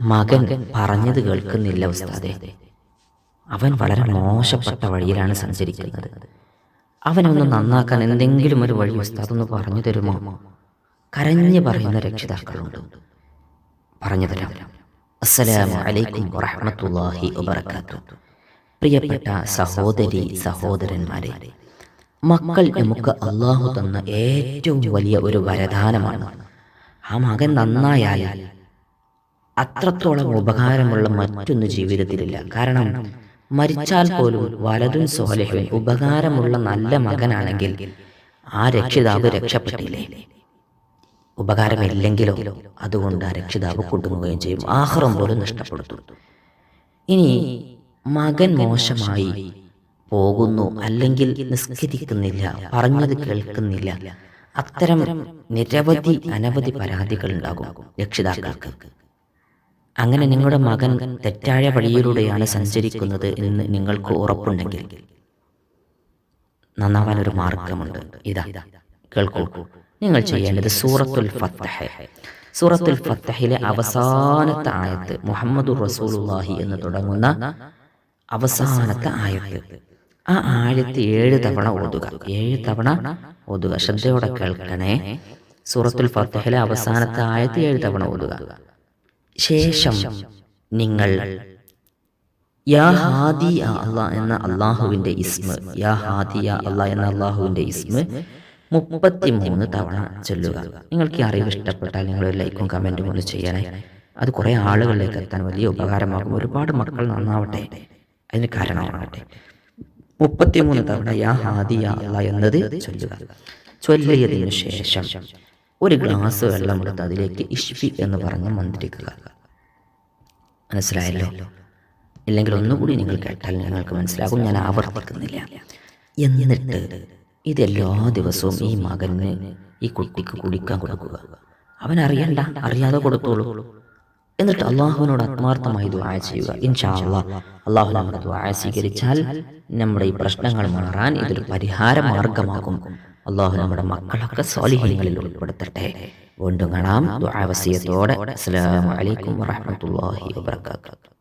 മകൻ പറഞ്ഞത് കേൾക്കുന്നില്ല ഉസ്താദെ. അവൻ വളരെ മോശപ്പെട്ട വഴിയിലാണ് സഞ്ചരിക്കുന്നത്. അവനൊന്ന് നന്നാക്കാൻ എന്തെങ്കിലും ഒരു വഴി ഉസ്താദ് ഒന്ന് പറഞ്ഞു തരുമോ? കരഞ്ഞു പറയുന്ന രക്ഷിതാക്കളുണ്ട്. പറഞ്ഞു തരാം അസ്സലാമു അലൈക്കും വബറകാതുഹു. പ്രിയപ്പെട്ട സഹോദരി സഹോദരന്മാരെ മക്കൾ നമുക്ക് അള്ളാഹു തന്ന ഏറ്റവും വലിയ ഒരു വരദാനമാണ്. ആ മകൻ നന്നായാൽ അത്രത്തോളം ഉപകാരമുള്ള മറ്റൊന്ന് ജീവിതത്തിലില്ല. കാരണം മരിച്ചാൽ പോലും വലതും സോലഹും ഉപകാരമുള്ള നല്ല മകനാണെങ്കിൽ ആ രക്ഷിതാവ് രക്ഷപ്പെട്ടില്ലേ? ഉപകാരമില്ലെങ്കിലോ അതുകൊണ്ട് ആ രക്ഷിതാവ് കുടുങ്ങുകയും ചെയ്യും. ആഹ്റം പോലും നഷ്ടപ്പെടുത്തും. ഇനി മകൻ മോശമായി പോകുന്നു അല്ലെങ്കിൽ നിസ്കരിക്കുന്നില്ല പറഞ്ഞത് കേൾക്കുന്നില്ല. അത്തരം നിരവധി അനവധി പരാതികൾ ഉണ്ടാകും രക്ഷിതാക്കൾക്ക്. അങ്ങനെ നിങ്ങളുടെ മകൻ തെറ്റായ വഴിയിലൂടെയാണ് സഞ്ചരിക്കുന്നത് എന്ന് നിങ്ങൾക്ക് ഉറപ്പുണ്ടെങ്കിൽ നന്നാവാൻ ഒരു മാർഗമുണ്ട്. ഇതാ കേൾക്കൂ. നിങ്ങൾ ചെയ്യേണ്ടത് സൂറത്തുൽ ഫത്തഹ സൂറത്തുൽ ഫത്തഹിലെ അവസാനത്തെ ആയത്ത് മുഹമ്മദ് റസൂലുള്ളാഹി എന്ന് തുടങ്ങുന്ന അവസാനത്തെ ആയത്ത്. ആ ആയത്ത് ഏഴ് തവണ ഓതുക. ഏഴ് തവണ ഓതുക. ശ്രദ്ധയോടെ കേൾക്കണേ. സൂറത്തുൽ ഫത്തഹിലെ അവസാനത്തെ ആയത്ത് ഏഴ് തവണ ഓതുക. ശേഷം നിങ്ങൾ യാ ഹാദിയ എന്ന അള്ളാഹുവിന്റെ ഇസ്മ യാ ഹാദിയ എന്ന അള്ളാഹുവിന്റെ ഇസ്മ മുപ്പത്തിമൂന്ന് തവണ ചൊല്ലുക. നിങ്ങൾക്ക് ഈ അറിവ് ഇഷ്ടപ്പെട്ടാൽ നിങ്ങൾ ലൈക്കും കമന്റും ഒന്ന് ചെയ്യാനായി അത് കുറേ ആളുകളിലേക്ക് എത്താൻ വലിയ ഉപകാരമാകും. ഒരുപാട് മക്കൾ നന്നാവട്ടെ. അതിന് കാരണമാകട്ടെ മുപ്പത്തിമൂന്ന് തവണ യാ ഹാദിയ അള്ളാ എന്നത് ചൊല്ലുക. ചൊല്ലിയതിനു ശേഷം ഒരു ഗ്ലാസ് വെള്ളം എടുത്ത് അതിലേക്ക് ഇഷ്ഫി എന്ന് പറഞ്ഞ് മന്ത്രിക്കുക. മനസ്സിലായല്ലോ? ഇല്ലെങ്കിൽ ഒന്നുകൂടി നിങ്ങൾ കേട്ടാൽ നിങ്ങൾക്ക് മനസ്സിലാകും. ഞാൻ ആവർത്തിക്കുന്നില്ല. എന്നിട്ട് ഇതെല്ലാ ദിവസവും ഈ മകന് ഈ കുട്ടിക്ക് കുടിക്കാൻ കൊടുക്കുക. അവൻ അറിയണ്ട. അറിയാതെ കൊടുത്തോളൂ. എന്നിട്ട് അള്ളാഹുവിനോട് ആത്മാർത്ഥമായി ദുആ ചെയ്യുക. ഇൻഷാ അള്ളാഹ് അള്ളാഹു നമ്മുടെ ദുആ സ്വീകരിച്ചാൽ നമ്മുടെ ഈ പ്രശ്നങ്ങൾ മാറാൻ ഇതൊരു പരിഹാര മാർഗമാകും അള്ളാഹു നമ്മുടെ മക്കളൊക്കെ സ്വാലിഹ്യങ്ങളിൽ ഉൾപ്പെടുത്തട്ടെ. വീണ്ടും കാണാം. ദുആ വസിയത്തോടെ. അസ്സലാമു അലൈക്കും വറഹ്മത്തുള്ളാഹി വബറകാതുഹു